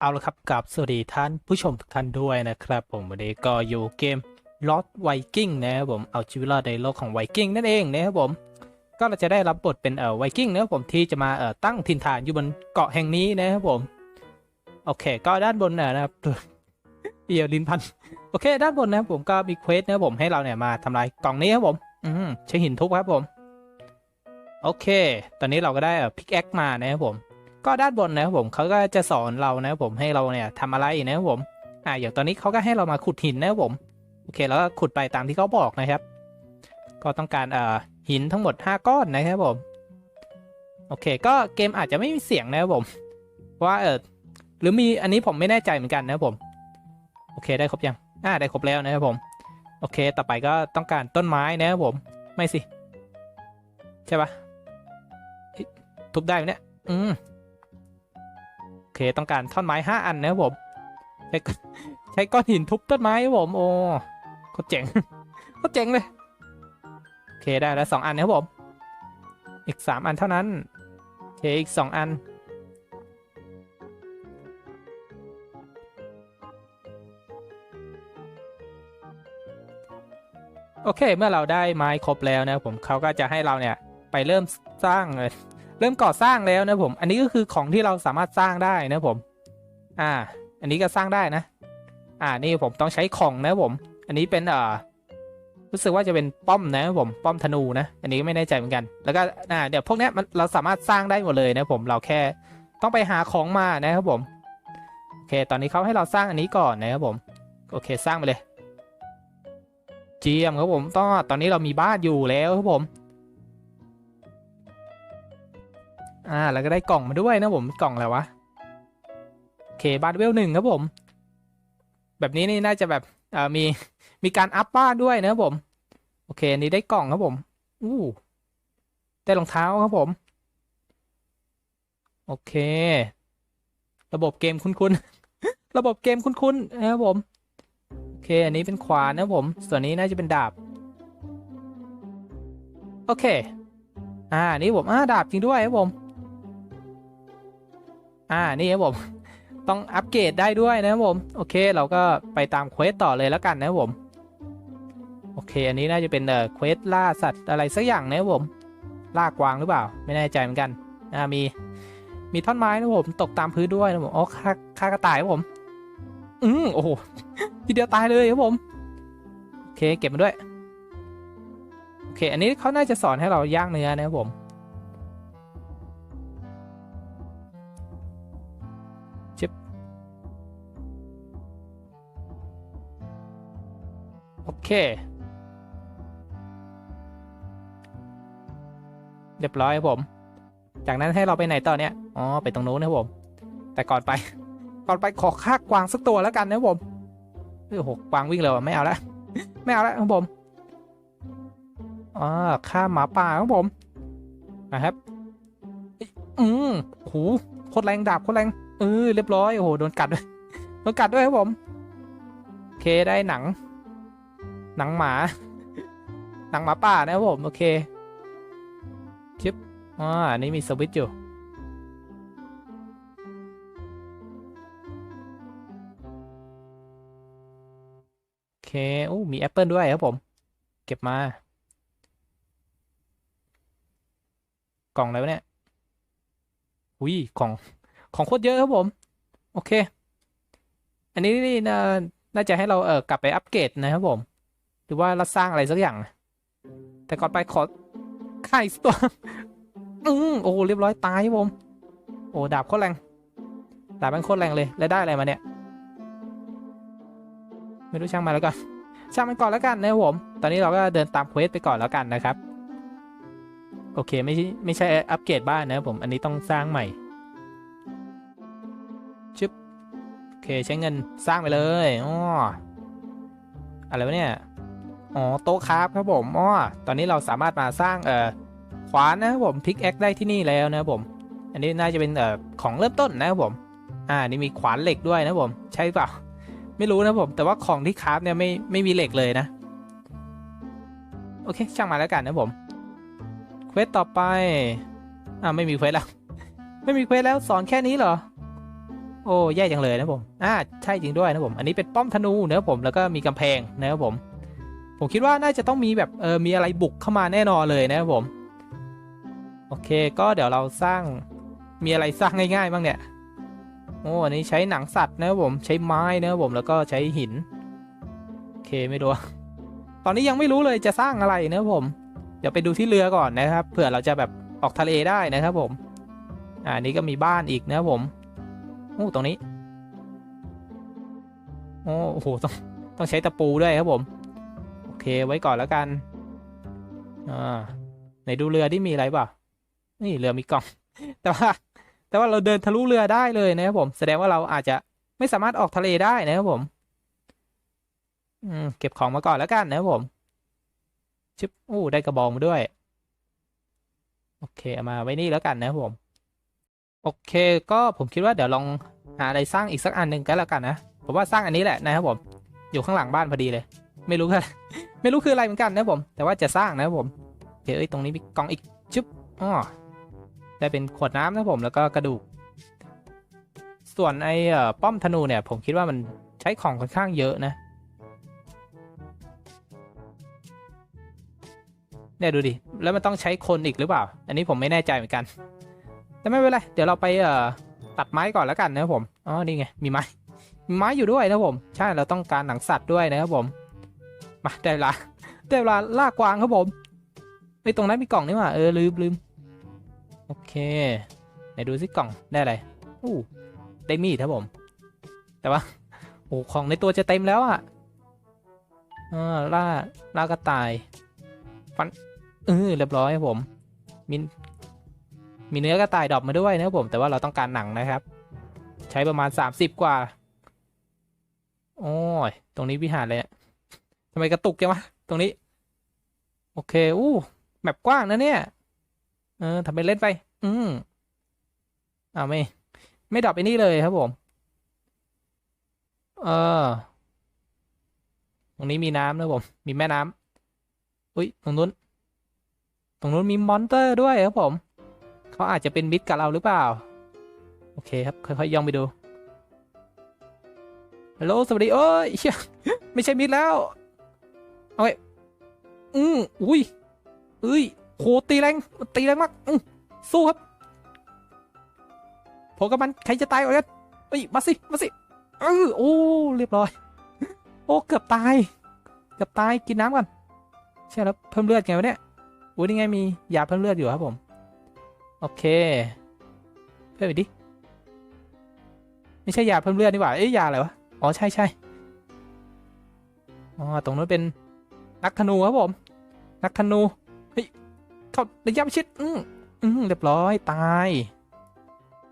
เอาละครับกับสวัสดีท่านผู้ชมทุกท่านด้วยนะครับ ผมวันนี้ก็อยู่เกม Lost Viking นะครับผมเอาชีวิตรอดในโลกของไวกิ้งนั่นเองนะครับผม ก็เราจะได้รับบทเป็นเอ่อไวกิ้งนะครับผมที่จะมาเอ่อตั้งถิ่นฐานอยู่บนเกาะแห่งนี้นะครับผม โอเค ก็ด้านบนนยนะครับเอียวลินพันโอเค ด้านบนนะครับผมก็มีเควสนะครับผมให้เราเนี่ยมาทำลายกล่องนี้ครับผมอืมใช้หินทุบครับผม โอเค ตอนนี้เราก็ได้เอ่อพิกแอคมานะครับผม ก็ด้านบนนะครับผมเขาก็จะสอนเรานะครับผมให้เราเนี่ยทำอะไรนะครับผมอ่าอย่างตอนนี้เขาก็ให้เรามาขุดหินนะครับผมโอเคแล้วก็ขุดไปตามที่เขาบอกนะครับ ก็ต้องการเอ่อหินทั้งหมด 5 ก้อนนะครับผมโอเค ก็เกมอาจจะไม่มีเสียงนะครับผมว่าเออหรือมีอันนี้ผมไม่แน่ใจเหมือนกันนะครับผม โอเคได้ครบยังอ่าได้ครบแล้วนะครับผม โอเค ต่อไปก็ต้องการต้นไม้นะครับผม ไม่สิ ใช่ปะทุบได้ไหมเนี่ย อืม เคต้องการท่อนไม้ห้าอันนะครับผมใช้ใช้ก้อนหินทุบต้นไม้ครับผมโอ้โคตรเจ๋งโคตรเจ๋งเลยโอเคได้แล้วสองอันนะครับผม อีกสามอันเท่านั้นโอเคอีกสองอันโอเค เมื่อเราได้ไม้ครบแล้วนะครับผมเขาก็จะให้เราเนี่ย ไปเริ่มสร้าง เริ่มก่อสร้างแล้วนะผม อันนี้ก็คือของที่เราสามารถสร้างได้นะผม อ่า อันนี้ก็สร้างได้นะ อ่า นี่ผมต้องใช้ของนะผม อันนี้เป็นเอ่อรู้สึกว่าจะเป็นป้อมนะผมป้อมธนูนะ อันนี้ไม่แน่ใจเหมือนกัน แล้วก็อ่าเดี๋ยวพวกนี้มันเราสามารถสร้างได้หมดเลยนะผมเราแค่ต้องไปหาของมานะครับผมโอเค ตอนนี้เขาให้เราสร้างอันนี้ก่อนนะครับผม โอเคสร้างไปเลย เจียมครับผมต้องตอนนี้เรามีบ้านอยู่แล้วครับผม อ่าแล้วก็ได้กล่องมาด้วยนะผมกล่องอะไรวะโอเคบ้านเวลหนึ่งครับผม แบบนี้นี่น่าจะแบบอ่ามีมีการอัพบ้านด้วยนะครับผม โอเคอันนี้ได้กล่องครับผมอู้ได้รองเท้าครับผม โอเค ระบบเกมคุ้นๆ ระบบเกมคุ้นๆนะครับผม โอเค อันนี้เป็นขวานนะครับผม ส่วนนี้น่าจะเป็นดาบ โอเค อ่า นี่ผม อ่า ดาบจริงด้วยครับผม อ่านี่ครับผม ต้องอัปเกรดได้ด้วยนะครับผม โอเคเราก็ไปตามเควสต่อเลยแล้วกันนะครับผม โอเค อันนี้น่าจะเป็นเอ่อเควสล่าสัตว์อะไรสักอย่างนะครับผมล่ากวางหรือเปล่า ไม่แน่ใจเหมือนกันอ่ามีมีท่อนไม้นะผมตกตามพื้นด้วยนะผมอ๋อฆ่าฆ่ากระต่ายครับผม อืมโอ้โหทีเดียวตายเลยครับผมโอเคเก็บมาด้วยโอเค อันนี้เขาน่าจะสอนให้เราย่างเนื้อนะครับผม เค เรียบร้อยครับผม จากนั้นให้เราไปไหนต่อเนี่ย อ๋อ ไปตรงนู้นนะครับผม แต่ก่อนไป ก่อนไปขอฆ่ากวางสักตัวแล้วกันนะครับผมเฮ้ยโอ้โหกวางวิ่งเร็วะไม่เอาละไม่เอาละครับผมอ่าฆ่าหมาป่าครับผม นะครับ อืมโอ้โหโคตรแรงดาบโคตรแรง เออ เรียบร้อย โอ้โห โดนกัดด้วย โดนกัดด้วยครับผมโอเคได้หนัง หนังหมา หนังหมาป่านะครับผม โอเคชิปอ่าอันนี้มีสวิตช์อยู่โอเคโอ้มีแอปเปิลด้วยครับผม เก็บมา กล่องอะไรวะเนี่ยอุ้ยของของโคตรเยอะครับผม โอเค อันนี้นี่น่าน่าจะให้เราเออกลับไปอัปเกรดนะครับผม หรือว่าเราสร้างอะไรสักอย่าง แต่ก่อนไปขอไข่ตัวอืมโอ้เรียบร้อยตายผมโอ้ดาบโคตรแรงดาบมันโคตรแรงเลยแล้วได้อะไรมาเนี่ย ไม่รู้ช่างมาแล้วกันช่างมันก่อนแล้วกันนะผม ตอนนี้เราก็เดินตามเควสไปก่อนแล้วกันนะครับ โอเคไม่ใช่ไม่ใช่อัปเกรดบ้านนะผม อันนี้ต้องสร้างใหม่ ชึบ โอเคใช้เงินสร้างไปเลยอ๋ออะไรวะเนี่ย อ๋อโต๊ะคราฟครับผมอ๋อตอนนี้เราสามารถมาสร้างเอ่อขวานนะครับผมพิกแอคได้ที่นี่แล้วนะครับผม อันนี้น่าจะเป็นเอ่อของเริ่มต้นนะครับผม อ่านี่มีขวานเหล็กด้วยนะครับผม ใช่เปล่า ไม่รู้นะครับผม แต่ว่าของที่คราฟเนี่ยไม่ไม่มีเหล็กเลยนะ โอเค ช่างมาแล้วกันนะผม เควสต่อไป อ่าไม่มีเควสแล้ว ไม่มีเควสแล้วสอนแค่นี้เหรอ โอ้แย่จังเลยนะผม อ่าใช่จริงด้วยนะผม อันนี้เป็นป้อมธนูนะครับผม แล้วก็มีกำแพงนะครับผม ผมคิดว่าน่าจะต้องมีแบบเออมีอะไรบุกเข้ามาแน่นอนเลยนะครับผม โอเคก็เดี๋ยวเราสร้างมีอะไรสร้างง่ายๆบ้างเนี่ยโอ้อันนี้ใช้หนังสัตว์นะครับผมใช้ไม้นะครับผมแล้วก็ใช้หินโอเคไม่รู้ตอนนี้ยังไม่รู้เลยจะสร้างอะไรนะครับผม เดี๋ยวไปดูที่เรือก่อนนะครับเผื่อเราจะแบบออกทะเลได้นะครับผม อ่าอันนี้ก็มีบ้านอีกนะครับผมโอ้ตรงนี้โอ้โอ้โหต้องต้องใช้ตะปูด้วยครับผม เคไว้ก่อนแล้วกันอ่าไหนดูเรือที่มีอะไรเปล่านี่เรือมีกล่อง แต่ว่า แต่ว่าเราเดินทะลุเรือได้เลยนะครับผม แสดงว่าเราอาจจะไม่สามารถออกทะเลได้นะครับผมอืมเก็บของมาก่อนแล้วกันนะครับผมชึบอู้ได้กระบองมาด้วย โอเคเอามาไว้นี่แล้วกันนะครับผม โอเค ก็ผมคิดว่าเดี๋ยวลองหาอะไรสร้างอีกสักอันหนึ่งก็แล้วกันนะผมว่าสร้างอันนี้แหละนะครับผม อยู่ข้างหลังบ้านพอดีเลย ไม่รู้คือไม่รู้คืออะไรเหมือนกันนะผม แต่ว่าจะสร้างนะผมโอเคเอ้ยตรงนี้มีกล่องอีกชึบอ๋อได้เป็นขวดน้ำนะผมแล้วก็กระดูก ส่วนไอ้ป้อมธนูเนี่ย ผมคิดว่ามันใช้ของค่อนข้างเยอะนะเนี่ยดูดิ แล้วมันต้องใช้คนอีกหรือเปล่า อันนี้ผมไม่แน่ใจเหมือนกัน แต่ไม่เป็นไร เดี๋ยวเราไปเอ่อตัดไม้ก่อนแล้วกันนะครับผม อ๋อ นี่ไง มีไม้ มีไม้อยู่ด้วยนะครับผม ใช่ เราต้องการหนังสัตว์ด้วยนะครับผม มาได้เวลาได้เวลาล่ากวางครับผมไอ้ยตรงนั้นมีกล่องนี่หว่าเออลืมลืมโอเคไหนดูสิกล่องได้อะไรอู้ได้มีดครับผม แต่ว่าโอ้ของในตัวจะเต็มแล้วอะอ่าล่าล่ากระต่ายฟันเออเรียบร้อยครับผมมีมีเนื้อกระต่ายดรอปมาด้วยนะครับผม แต่ว่าเราต้องการหนังนะครับ ใช้ประมาณ 30 กว่า โอ้ย ตรงนี้วิหารเลยอะำไมกระตุกจังวะตรงนี้ โอเคอู้แมปกว้างนะเนี่ย เออทำไปเล่นไป อืมอ่าไม่ ไม่ดรอปไอ้นี่เลยครับผม เออ ตรงนี้มีน้ำนะผม มีแม่น้ำอุ้ยตรงนู้น ตรงนู้นมีมอนเตอร์ด้วยครับผม เขาอาจจะเป็นมิตรกับเราหรือเปล่า โอเคครับ ค่อยๆย่องไปดูฮัลโหลสวัสดีเอ้ยเหี้ยไม่ใช่มิตรแล้ว เอาไว้อืมอุ้ยเอ้ยโหตีแรงมันตีแรงมากอืมสู้ครับผมกับมันใครจะตายก่อนกันเอ้ยมาสิมาสิเออโอ้เรียบร้อย โอ้เกือบตายเกือบตายกินน้ำก่อนใช่แล้วเพิ่มเลือดไงวะเนี่ยอุ้ยนี่ไงมียาเพิ่มเลือดอยู่ครับผม โอเค เพิ่มอีกดิไม่ใช่ยาเพิ่มเลือดนี่หว่าเอ้ยยาอะไรวะอ๋อใช่ใช่อ๋อตรงนู้นเป็น นักธนูครับผม นักธนูเฮ้ยเข้าระยะประชิดอืมอืมเรียบร้อยตาย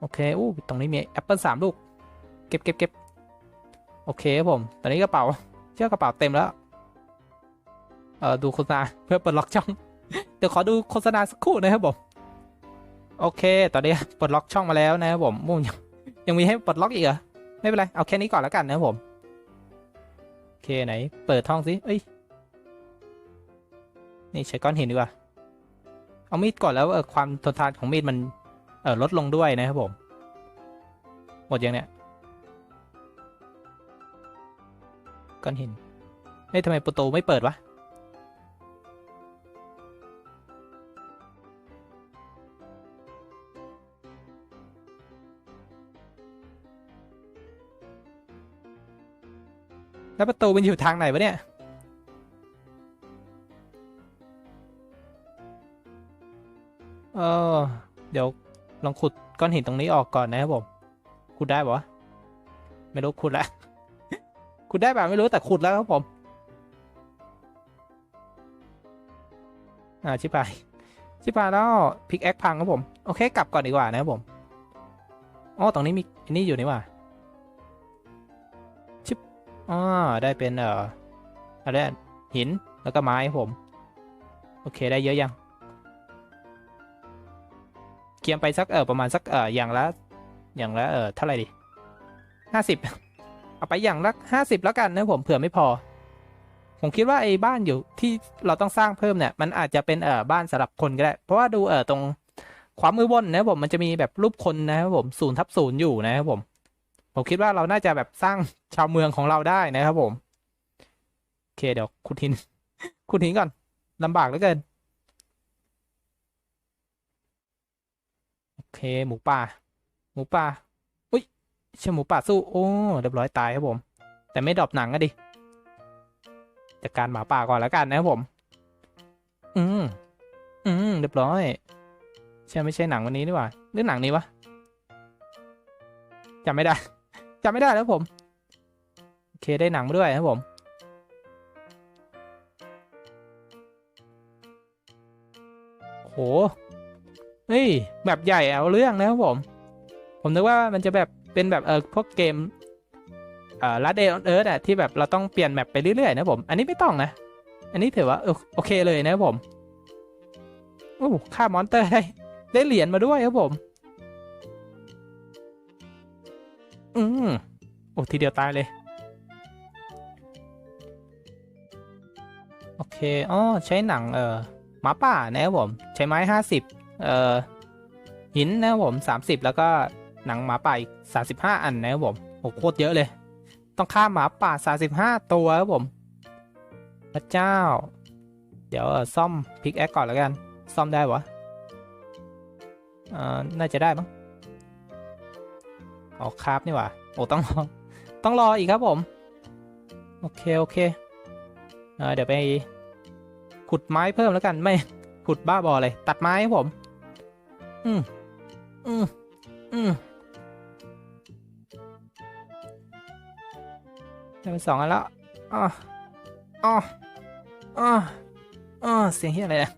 โอเคอู้ตรงนี้มีแอปเปิลสามลูก เก็บเก็บเก็บโอเคครับผม ตอนนี้กระเป๋า เชื่อกระเป๋าเต็มแล้ว เอ่อดูโฆษณาเพื่อเปิดล็อกช่อง เดี๋ยวขอดูโฆษณาสักครู่นะครับผม โอเค ตอนนี้ปลดล็อกช่องมาแล้วนะครับผมมุ่งยังยังมีให้ปลดล็อกอีกเหรอ ไม่เป็นไร เอาแค่นี้ก่อนแล้วกันนะครับผม โอเคไหน เปิดท่องสิ เอ้ย นี่ใช้ก้อนหินดีกว่า เอามีดก่อนแล้วเออความทนทานของมีดมันเออลดลงด้วยนะครับผม หมดยังเนี่ย ก้อนหินเฮ้ยทำไมประตูไม่เปิดวะแล้วประตูมันอยู่ทางไหนวะเนี่ย ออ เดี๋ยวลองขุดก้อนหินตรงนี้ออกก่อนนะครับผมขุดได้ปะไม่รู้ขุดแล้วขุดได้ป่ะไม่รู้แต่ขุดแล้วครับผม อ่าชิบหายชิบหายแล้วพิกแอคพังครับผม โอเค กลับก่อนดีกว่านะครับผมอ๋อตรงนี้มีอันนี้อยู่นี่ว่าชิบอ๋อได้เป็นเอ่ออะไรหินแล้วก็ไม้ครับผม โอเคได้เยอะยัง เกียมไปสักเออประมาณสักเอออย่างละอย่างละเออเท่าไหร่ดิห้าสิบเอาไปอย่างละห้าสิบแล้วกันนะผมเผื่อไม่พอ ผมคิดว่าไอ้บ้านอยู่ที่เราต้องสร้างเพิ่มเนี่ยมันอาจจะเป็นเอ่อบ้านสำหรับคนก็ได้ เพราะว่าดูเออตรงขวามือบนนะผมมันจะมีแบบรูปคนนะครับผมศูนย์ทับศูนย์อยู่นะครับผม ผมคิดว่าเราน่าจะแบบสร้างชาวเมืองของเราได้นะครับผมโอเคเดี๋ยวขุดหินขุดหินก่อนลำบากเหลือเกิน โอ เคหมูป่า หมูป่าอุ้ยเชื่อหมูป่าสู้โอ้เรียบร้อยตายครับผม แต่ไม่ดรอปหนังอะดิจัดการหมาป่าก่อนแล้วกันนะครับผม อืมอืมเรียบร้อยใช่ไม่ใช่หนังวันนี้นี่หว่าหรือหนังนี้วะจำไม่ได้จำไม่ได้แล้วผมโอเคได้หนังมาด้วยครับผมโห เฮ้ยแบบใหญ่เอาเรื่องนะครับผม ผมนึกว่ามันจะแบบเป็นแบบเออพวกเกมเอ่อลัดเดย์ออนเอิร์ธอะที่แบบเราต้องเปลี่ยนแมปไปเรื่อยๆนะผม อันนี้ไม่ต้องนะ อันนี้ถือว่าโอเคเลยนะครับผมโอ้ฆ่ามอนเตอร์ได้ได้เหรียญมาด้วยครับผม อืมโอ้ทีเดียวตายเลย โอเคอ๋อใช้หนังเออหมาป่านะครับผม ใช้ไม้ห้าสิบ เอ่อหินนะครับผมสามสิบแล้วก็หนังหมาป่าอีกสาสิบห้าอันนะครับผมโอ้โคตรเยอะเลย ต้องฆ่าหมาป่าสาสิบห้าตัวครับผมพระเจ้า เดี๋ยวซ่อมพิกแอคก่อนแล้วกัน ซ่อมได้วะเอ่อน่าจะได้มั้งอ๋อคราฟนี่หว่าโอ้ต้องรอต้องรออีกครับผม โอเค โอเคเอ่อเดี๋ยวไปขุดไม้เพิ่มแล้วกันไม่ขุดบ้าบอเลย ตัดไม้ครับผม อืมอืมอืมได้ไปสองอันแล้วอ๋ออ๋ออ๋ออ๋อเสียงเฮียอะไรอะ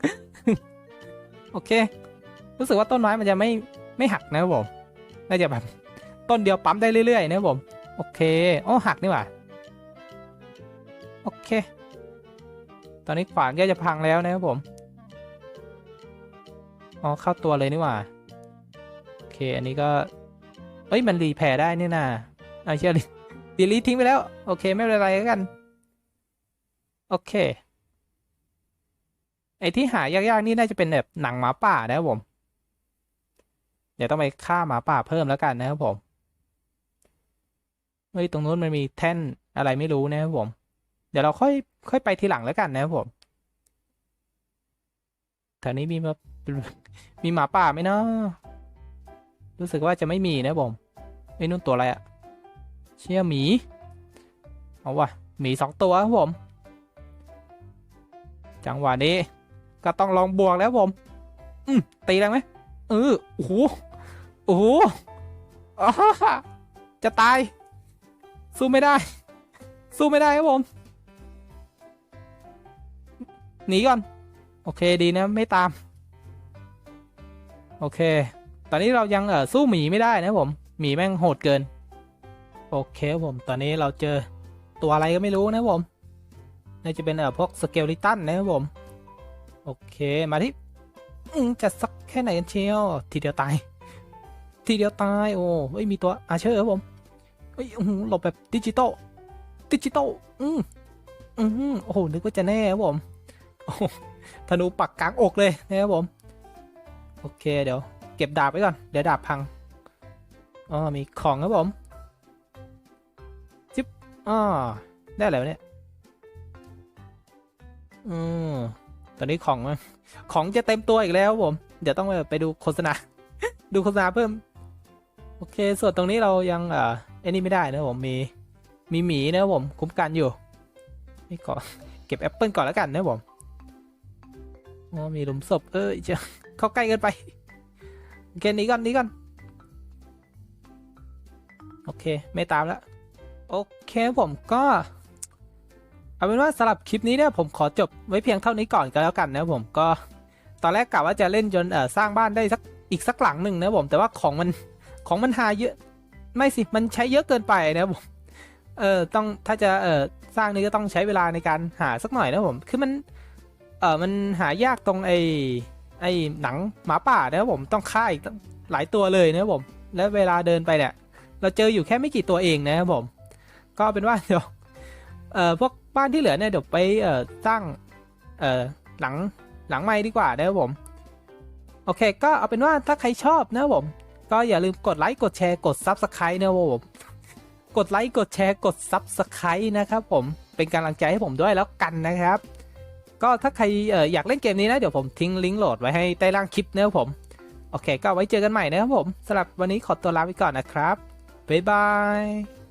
โอเค รู้สึกว่าต้นไม้มันจะไม่ไม่หักนะครับผมน่าจะแบบต้นเดียวปั๊มได้เรื่อยๆนะครับผม โอเคโอ้หักนี่หว่า โอเค ตอนนี้ขวานก็จะพังแล้วนะครับผม อ๋อเข้าตัวเลยนี่หว่า โอเค อันนี้ก็ เอ้ย มันรีแพร์ได้นี่นาเอาเชื่อดิดีลีทิ้งไปแล้ว โอเค ไม่เป็นไรแล้วกัน โอเค ไอ้ที่หายากๆ นี่น่าจะเป็นแบบหนังหมาป่านะครับผม เดี๋ยวต้องไปฆ่าหมาป่าเพิ่มแล้วกันนะครับผม เฮ้ย ตรงนู้นมันมีแท่นอะไรไม่รู้นะครับผม เดี๋ยวเราค่อยค่อยไปทีหลังแล้วกันนะครับผมแถวนี้มีมา มีหมาป่าไหมเนาะรู้สึกว่าจะไม่มีนะบผมไอ้นู่นตัวอะไรอะเชี่ยหมี เอาวะหมีสองตัวครับผม จังหวะนี้ ก็ต้องลองบวกแล้วผม อืมตีแรงไหมเออโอ้โหโอ้โหจะตาย สู้ไม่ได้ สู้ไม่ได้ครับผม หนีก่อน โอเคดีนะ ไม่ตาม โอเค ตอนนี้เรายังเออสู้หมีไม่ได้นะผม หมีแม่งโหดเกิน โอเคผม ตอนนี้เราเจอตัวอะไรก็ไม่รู้นะผมน่าจะเป็นเออพวกสเกลลิตันนะครับผม โอเค มาที่จะสักแค่ไหนกันเชียว ทีเดียวตาย ทีเดียวตาย โอ้เฮ้ย มีตัวอาเชอร์ครับผมเฮ้ยหลบแบบดิจิตอล ดิจิตอล อืมอืมโอ้โห นึกว่าจะแน่ครับผม โอ้ธนูปักกลางอกเลยนะครับผม โอเคเดี๋ยว เก็บดาบไว้ก่อน เดี๋ยวดาบพังอ๋อมีของครับผมจิ๊บอ๋อได้แล้วเนี่ยอืมตอนนี้ของของจะเต็มตัวอีกแล้วผม เดี๋ยวต้องไปไปดูโฆษณา ดูโฆษณาเพิ่ม โอเค ส่วนตรงนี้เรายังเอ่อไอ้นี่ไม่ได้นะผมมีมีหมีนะผมคุ้มกันอยู่นี่ก่อนเก็บแอปเปิลก่อนแล้วกันนะผมอ๋อมีหลุมศพเอ้ยจ้ะ เข้าใกล้เกินไปโอเคหนีก่อนหนีก่อนโอเค ไม่ตามแล้วโอเคผมก็เอาเป็นว่าสำหรับคลิปนี้เนี่ยผมขอจบไว้เพียงเท่านี้ก่อนก็แล้วกันนะผมก็ตอนแรกกะว่าจะเล่นจนเออสร้างบ้านได้สักอีกสักหลังหนึ่งนะผมแต่ว่าของมันของมันหาเยอะไม่สิมันใช้เยอะเกินไปนะผมเออต้องถ้าจะเออสร้างนี่ก็ต้องใช้เวลาในการหาสักหน่อยนะผมคือมันเออมันหายากตรงไอ ไอ้หนังหมาป่านะครับผมต้องฆ่าอีกหลายตัวเลยนะครับผม แล้วเวลาเดินไปเนี่ยเราเจออยู่แค่ไม่กี่ตัวเองนะครับผม ก็เป็นว่าเดี๋ยวเอ่อพวกบ้านที่เหลือเนี่ยเดี๋ยวไปเอ่อสร้างเอ่อหลังหลังใหม่ดีกว่านะครับผม โอเค ก็เอาเป็นว่าถ้าใครชอบนะครับผม ก็อย่าลืมกดไลค์กดแชร์กด Subscribe นะครับผมกดไลค์กดแชร์กด Subscribe นะครับผมเป็นกำลังใจให้ผมด้วยแล้วกันนะครับ ก็ถ้าใครอออยากเล่นเกมนี้นะ เดี๋ยวผมทิ้งลิงก์โหลดไว้ให้ใต้ล่างคลิปนะครับผม โอเค ก็ไว้เจอกันใหม่นะครับผมสำหรับวันนี้ขอตัวลาไปก่อนนะครับบ๊ายบาย